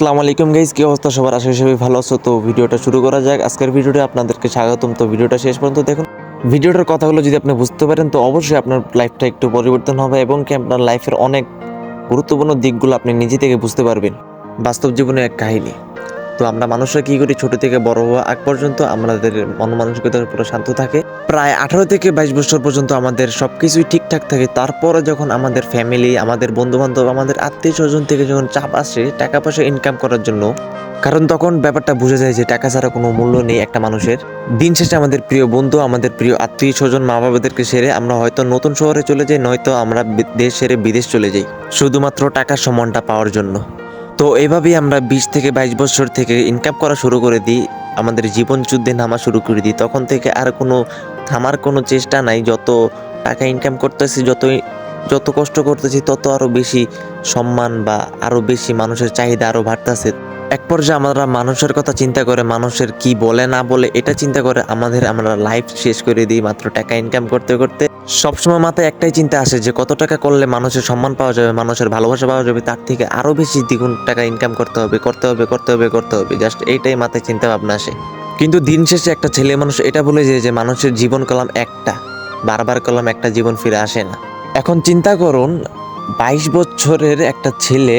আসসালামু আলাইকুম গাইজ কী অবস্থা সবার? আশা হিসেবে ভালো আছো। তো ভিডিওটা শুরু করা যাক। আজকের ভিডিওটা আপনাদেরকে স্বাগতম। তো ভিডিওটা শেষ পর্যন্ত দেখুন। ভিডিওটার কথাগুলো যদি আপনি বুঝতে পারেন, তো অবশ্যই আপনার লাইফটা একটু পরিবর্তন হবে এবং কি আপনার লাইফের অনেক গুরুত্বপূর্ণ দিকগুলো আপনি নিজে থেকে বুঝতে পারবেন। বাস্তব জীবনে এক কাহিনী। তো আমরা মানুষরা কি করি? ছোট থেকে বড় হওয়া আগ পর্যন্ত আমাদের মন মানসিকতার পুরো শান্ত থাকে। প্রায় আঠারো থেকে বাইশ বছর পর্যন্ত আমাদের সব কিছুই ঠিকঠাক থাকে। তারপরে যখন আমাদের ফ্যামিলি আমাদের বন্ধু বান্ধব আমাদের আত্মীয় স্বজন থেকে যখন চাপ আসে, টাকা পয়সা ইনকাম করার জন্য, কারণ তখন ব্যাপারটা বুঝে যায় যে টাকা ছাড়া কোনো মূল্য নেই একটা মানুষের। দিন শেষে আমাদের প্রিয় বন্ধু, আমাদের প্রিয় আত্মীয় স্বজন মা বাবাদেরকে সেরে আমরা হয়তো নতুন শহরে চলে যাই, নয়তো আমরা দেশ সেরে বিদেশ চলে যাই। শুধুমাত্র টাকার সমানটা পাওয়ার জন্য। তো এভাবেই আমরা বিশ থেকে বাইশ বছর থেকে ইনকাম করা শুরু করে দিই, আমাদের জীবন যুদ্ধে নামা শুরু করে দিই। তখন থেকে আর কোনো, থামার কোনো চেষ্টা নাই, যত টাকা ইনকাম করতেছি যত যত কষ্ট করতেছি, তত আরও বেশি সম্মান বা আরও বেশি মানুষের চাহিদা আরও বাড়তেছে। এক পর্যায়ে আমরা মানুষের কথা চিন্তা করে মানুষের কি বলে না বলে এটা চিন্তা করে আমাদের আমরা লাইফ শেষ করে দিই মাত্র টাকা ইনকাম করতে করতে। সবসময় মাথায় একটাই চিন্তা আসে যে কত টাকা করলে মানুষের সম্মান পাওয়া যাবে, মানুষের ভালোবাসা পাওয়া যাবে, তার থেকে আরও বেশি দ্বিগুণ টাকা ইনকাম করতে হবে করতে হবে করতে হবে করতে হবে। জাস্ট এইটাই মাথায় চিন্তা ভাবনা আসে। কিন্তু দিন শেষে একটা ছেলে মানুষ এটা বলে যায় যে মানুষের জীবন কলাম একটা, বারবার কলাম একটা জীবন ফিরে আসে না। এখন চিন্তা করুন, বাইশ বছরের একটা ছেলে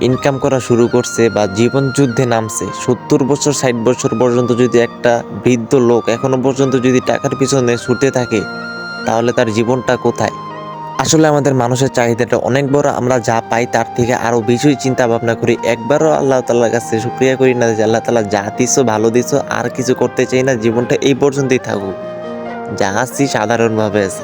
ইনকাম করা শুরু করছে বা জীবন যুদ্ধে নামছে, সত্তর বছর, ষাট বছর পর্যন্ত যদি একটা বৃদ্ধ লোক এখনও পর্যন্ত যদি টাকার পিছনে ছুটে থাকে, তাহলে তার জীবনটা কোথায়? আসলে আমাদের মানুষের চাহিদাটা অনেক বড়, আমরা যা পাই তার থেকে আরও বেশি চিন্তা ভাবনা করি। একবারও আল্লাহ তাল্লার কাছে শুক্রিয়া করি না যে আল্লাহ তালা যা দিছো, ভালো দিছো, আর কিছু করতে চাই না, জীবনটা এই পর্যন্তই থাকুক। যা আছি সাধারণভাবে আছে।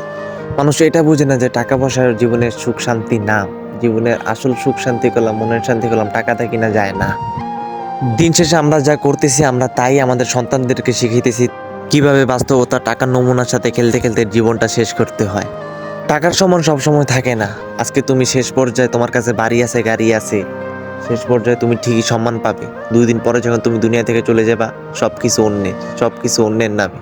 মানুষ এটা বুঝে না যে টাকা পয়সার জীবনের সুখ শান্তি না। জীবনের আসল সুখ শান্তি করলাম, মনের শান্তি করলাম, টাকাটা কিনা যায় না। দিন শেষে আমরা যা করতেছি, আমরা তাই আমাদের সন্তানদেরকে শিখিতেছি কীভাবে বাস্তবতা, টাকার নমুনার সাথে খেলতে খেলতে জীবনটা শেষ করতে হয়। টাকার সমান সব সময় থাকে না। আজকে তুমি শেষ পর্যায়ে তোমার কাছে বাড়ি আছে, গাড়ি আছে। শেষ পর্যায়ে তুমি ঠিকই সম্মান পাবে। দুই দিন পরে যখন তুমি দুনিয়া থেকে চলে যাবা সব কিছু অন্যের সব কিছু অন্যের নামে।